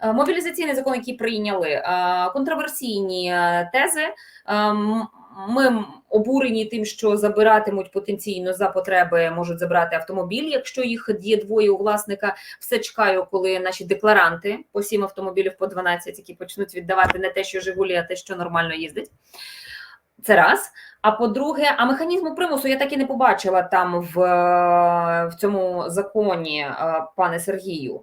Е, Мобілізаційний закон, який прийняли, е, контроверсійні е, тези. Ми обурені тим, що забиратимуть потенційно за потреби, можуть забрати автомобіль, якщо їх є двоє у власника. Все чекаю, коли наші декларанти по сім автомобілів по 12, які почнуть віддавати не те, що Жигулі, а те, що нормально їздить. Це раз. А по-друге, а механізму примусу я так і не побачила там в, в цьому законі, пане Сергію.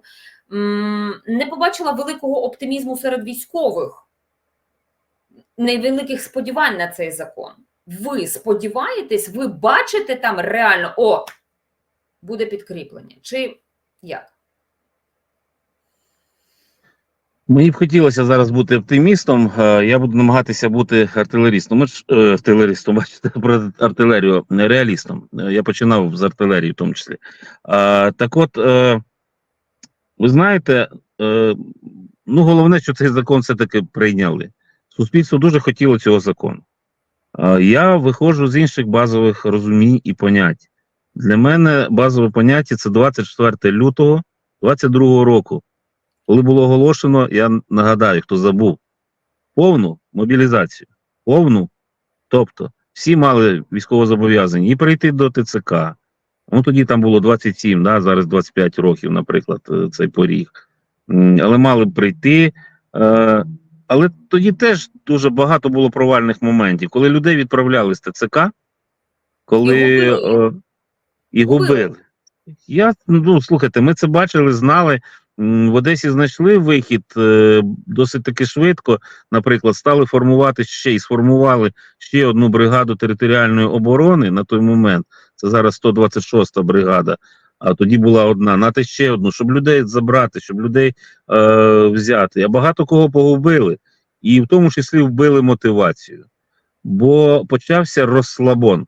Не побачила великого оптимізму серед військових, невеликих сподівань на цей закон. Ви сподіваєтесь, ви бачите там реально о, буде підкріплення? Чи як? Мені б хотілося зараз бути оптимістом. е, Я буду намагатися бути артилерістом. Ми ж е, артилеристом, бачите, про артилерію реалістом. Е, Я починав з артилерії, в тому числі. Так от, ви знаєте, е, ну головне, що цей закон все-таки прийняли. Суспільство дуже хотіло цього закону. А, я виходжу з інших базових розумінь і понять. Для мене базове поняття це 24 лютого 22 року коли було оголошено, я нагадаю, хто забув, повну мобілізацію. Повну. Тобто, всі мали військовозобов'язані і прийти до ТЦК. Ну тоді там було 27, да, зараз 25 років, наприклад, е, цей поріг. Але мали б прийти. Е, але тоді теж дуже багато було провальних моментів, коли людей відправляли з ТЦК, коли І губили. е, і Губили. Я ну слухайте, ми це бачили, знали. В Одесі знайшли вихід досить таки швидко. Наприклад, стали формувати ще і сформували ще одну бригаду територіальної оборони на той момент. Це зараз 126-та бригада. А тоді була одна. Нати ще одну, щоб людей забрати, щоб людей е, взяти. А багато кого погубили, і в тому числі вбили мотивацію. Бо почався розслабон.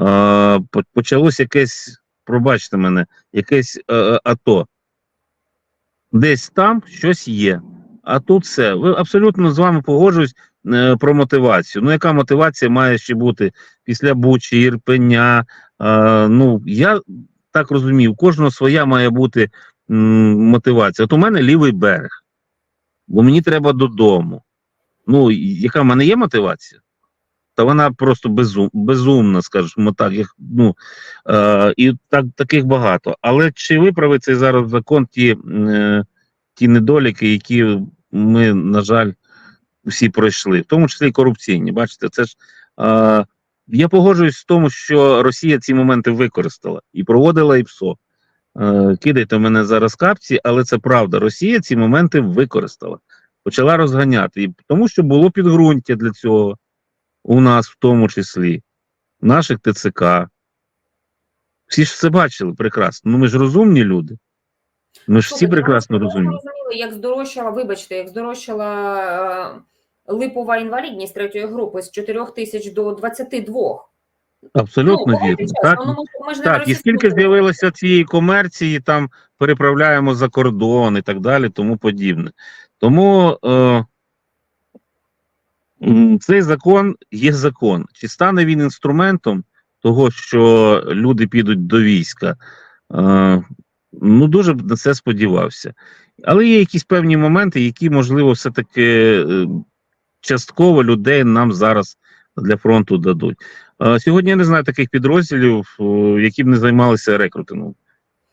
Е, почалось якесь, пробачте мене, якесь е, е, АТО. Десь там щось є. А тут все. Ви абсолютно з вами погоджуюсь е, про мотивацію. Ну, яка мотивація має ще бути після Бучі, Ірпеня? Е, ну, я так розумію, у кожного своя має бути м, мотивація. От у мене лівий берег, бо мені треба додому. Ну, яка в мене є мотивація? Та вона просто безум, безумна, скажімо так. Як, ну, е, і так, таких багато. Але чи виправить цей зараз закон ті, е, ті недоліки, які ми, на жаль, всі пройшли, в тому числі і корупційні. Бачите, це ж е, я погоджуюсь в тому, що Росія ці моменти використала і проводила і ПСО. Е, кидайте мене зараз капці, але це правда. Росія ці моменти використала, почала розганяти, і тому що було підґрунтя для цього у нас, в тому числі, наших ТЦК. Всі ж все бачили прекрасно. Ну ми ж розумні люди. Ми ж всі прекрасно розуміємо. як здорожчала, вибачте, як здорожчала е, липова інвалідність третьої групи з 4 тисяч до 22. Абсолютно ну, вірно. Так, ми ж так, і скільки з'явилося цієї комерції, там переправляємо за кордон і так далі, тому подібне. Тому е, цей закон є закон. Чи стане він інструментом того, що люди підуть до війська? Е, ну, дуже на це сподівався. Але є якісь певні моменти, які, можливо, все-таки е, частково людей нам зараз для фронту дадуть. Сьогодні я не знаю таких підрозділів, які б не займалися рекрутингом.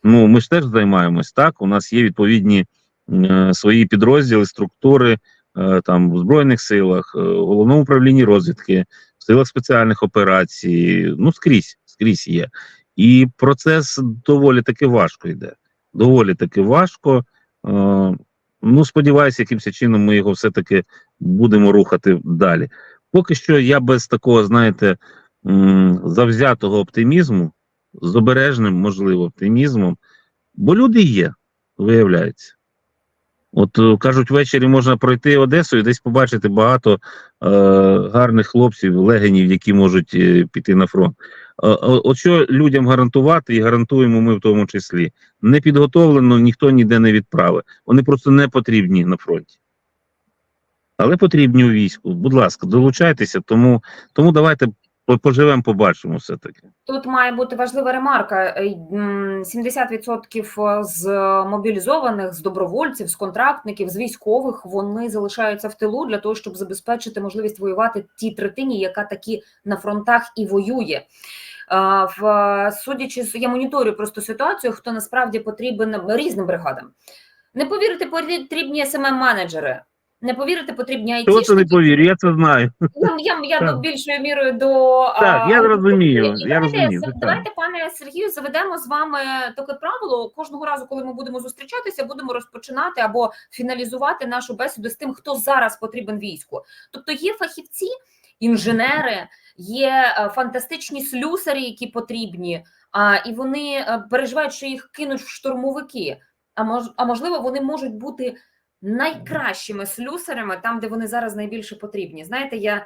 Ну, ми ж теж займаємось так. У нас є відповідні е, свої підрозділи, структури е, там в Збройних силах, головному управлінні розвідки, в силах спеціальних операцій. Ну, скрізь, скрізь є. І процес доволі таки важко йде. Доволі таки важко. Е, ну, сподіваюся, якимось чином ми його все-таки будемо рухати далі. Поки що я без такого, знаєте, завзятого оптимізму, з обережним, можливо, оптимізмом, бо люди є, виявляється. От е, кажуть, ввечері можна пройти Одесу і десь побачити багато е, гарних хлопців, легенів, які можуть е, піти на фронт. Е, о- от що людям гарантувати, і гарантуємо ми в тому числі, не підготовлено ніхто ніде не відправить. Вони просто не потрібні на фронті. Але потрібні у війську. Будь ласка, долучайтеся, тому, тому давайте Поживемо, побачимо все-таки. Тут має бути важлива ремарка: Е, м, 70% з мобілізованих, з добровольців, з контрактників, з військових вони залишаються в тилу для того, щоб забезпечити можливість воювати тій третині, яка таки на фронтах і воює. Е, В судячи я моніторю просто ситуацію, хто насправді потрібен різним бригадам. Не повірите, потрібні smm менеджери Не повірите, потрібні Хто це не айтішники. повірю, я це знаю. Я, я, я Так. ну, більшою мірою до Так, я а, і я давайте, розумію. Давайте, пане Сергію, заведемо з вами таке правило. Кожного разу, коли ми будемо зустрічатися, будемо розпочинати або фіналізувати нашу бесіду з тим, хто зараз потрібен війську. Тобто є фахівці, інженери, є е, фантастичні слюсарі, які потрібні, а, і вони е, переживають, що їх кинуть в штурмовики. А мож, а можливо, вони можуть бути найкращими слюсарями там, де вони зараз найбільше потрібні. Знаєте, я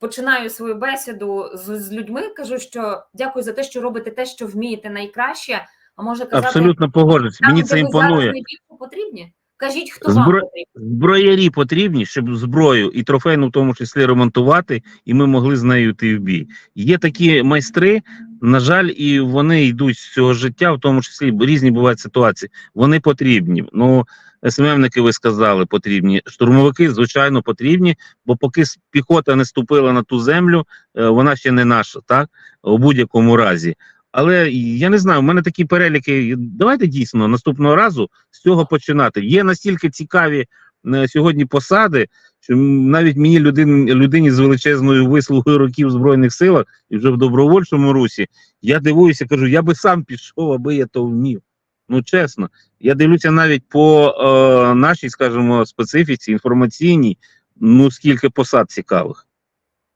починаю свою бесіду з, з людьми, кажу, що дякую за те, що робите те, що вмієте найкраще. А може казати, Абсолютно погоджуюсь. Мені це ви зараз найбільше потрібні. Кажіть, хто Збро- вам потрібен. Зброярі потрібні, щоб зброю і трофейну в тому числі ремонтувати, і ми могли з нею йти в бій. Є такі майстри, на жаль, і вони йдуть з цього життя, в тому числі різні бувають ситуації. Вони потрібні. Ну, СММники, ви сказали, потрібні. Штурмовики, звичайно, потрібні, бо поки піхота не ступила на ту землю, е, вона ще не наша, так? У будь-якому разі. Але я не знаю, в мене такі переліки. Давайте дійсно наступного разу з цього починати. Є настільки цікаві е, сьогодні посади, що навіть мені людин, людині з величезною вислугою років в збройних силах і вже в добровольчому русі, я дивуюся, кажу, я би сам пішов, аби я то вмів. Ну чесно, я дивлюся навіть по е, нашій, скажімо, специфіці інформаційній. Ну скільки посад цікавих.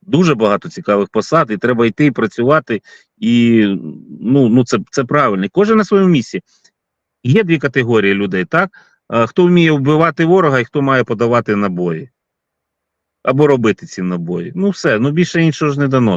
Дуже багато цікавих посад, і треба йти і працювати. І ну, ну це, це правильно. Кожен на своєму місці. Є дві категорії людей, так? Е, Хто вміє вбивати ворога і хто має подавати набої. Або робити ці набої. Ну все, ну більше іншого ж не дано.